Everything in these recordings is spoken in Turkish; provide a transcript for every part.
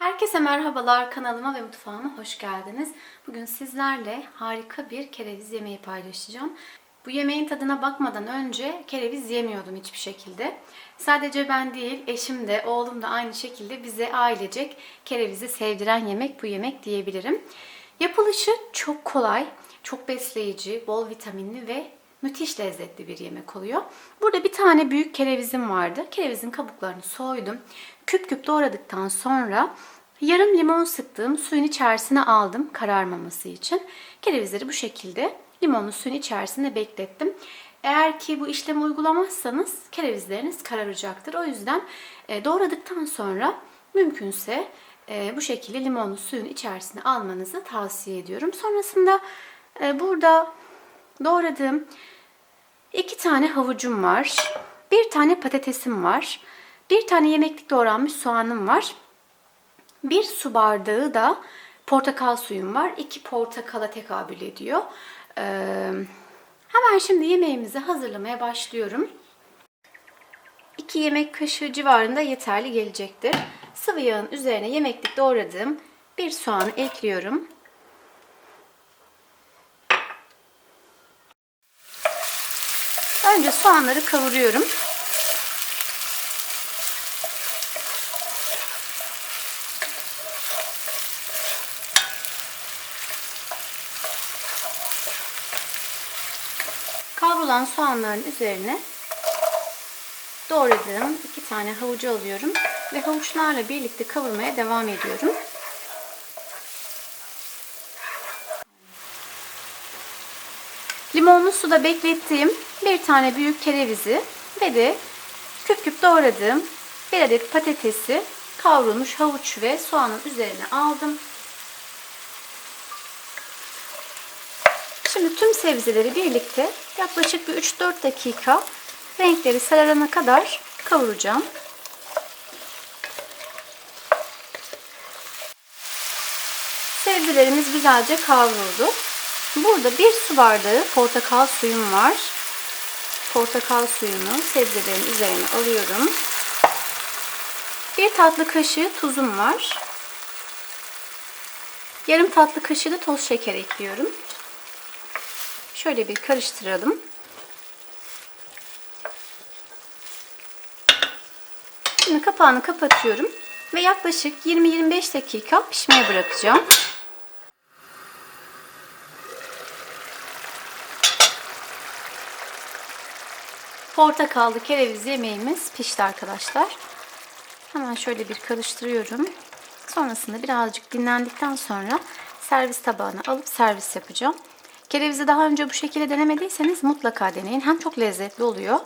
Herkese merhabalar kanalıma ve mutfağıma hoş geldiniz. Bugün sizlerle harika bir kereviz yemeği paylaşacağım. Bu yemeğin tadına bakmadan önce kereviz yemiyordum hiçbir şekilde. Sadece ben değil, eşim de, oğlum da aynı şekilde bize ailecek kerevizi sevdiren yemek bu yemek diyebilirim. Yapılışı çok kolay, çok besleyici, bol vitaminli ve müthiş lezzetli bir yemek oluyor. Burada bir tane büyük kerevizim vardı. Kerevizin kabuklarını soydum. Küp küp doğradıktan sonra yarım limon sıktım. Suyun içerisine aldım kararmaması için. Kerevizleri bu şekilde limonlu suyun içerisinde beklettim. Eğer ki bu işlemi uygulamazsanız kerevizleriniz kararacaktır. O yüzden e, doğradıktan sonra mümkünse e, bu şekilde limonlu suyun içerisine almanızı tavsiye ediyorum. Sonrasında e, burada doğradığım iki tane havucum var. Bir tane patatesim var. Bir tane yemeklik doğranmış soğanım var. Bir su bardağı da portakal suyum var. İki portakala tekabül ediyor. Ee, hemen şimdi yemeğimizi hazırlamaya başlıyorum. 2 yemek kaşığı civarında yeterli gelecektir. Sıvı yağın üzerine yemeklik doğradığım bir soğanı ekliyorum. Önce soğanları kavuruyorum. Kavrulan soğanların üzerine doğradığım iki tane havucu alıyorum ve havuçlarla birlikte kavurmaya devam ediyorum. Limonlu suda beklettiğim bir tane büyük kerevizi ve de küp küp doğradığım bir adet patatesi kavrulmuş havuç ve soğanın üzerine aldım. Şimdi tüm sebzeleri birlikte yaklaşık bir 3-4 dakika renkleri sararana kadar kavuracağım. Sebzelerimiz güzelce kavruldu. Burada bir su bardağı portakal suyum var. Portakal suyunu sebzelerin üzerine alıyorum. Bir tatlı kaşığı tuzum var. Yarım tatlı kaşığı da toz şeker ekliyorum. Şöyle bir karıştıralım. Şimdi kapağını kapatıyorum ve yaklaşık 20-25 dakika pişmeye bırakacağım. Portakallı kereviz yemeğimiz pişti arkadaşlar. Hemen şöyle bir karıştırıyorum. Sonrasında birazcık dinlendikten sonra servis tabağına alıp servis yapacağım. Kerevizi daha önce bu şekilde denemediyseniz mutlaka deneyin. Hem çok lezzetli oluyor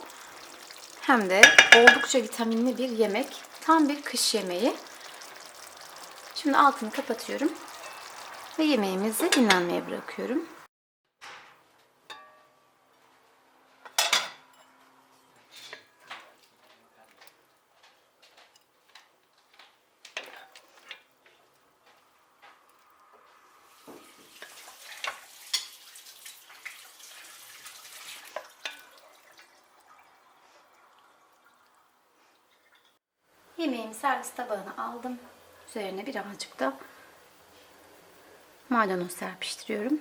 hem de oldukça vitaminli bir yemek. Tam bir kış yemeği. Şimdi altını kapatıyorum ve yemeğimizi dinlenmeye bırakıyorum. Yemeğimi servis tabağına aldım. Üzerine birazcık da maydanoz serpiştiriyorum.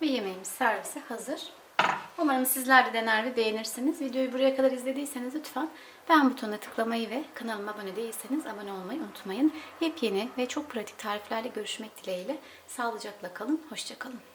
Ve yemeğimiz servise hazır. Umarım sizler de dener ve beğenirsiniz. Videoyu buraya kadar izlediyseniz lütfen beğen butonuna tıklamayı ve kanalıma abone değilseniz abone olmayı unutmayın. Yepyeni ve çok pratik tariflerle görüşmek dileğiyle. Sağlıcakla kalın, hoşçakalın.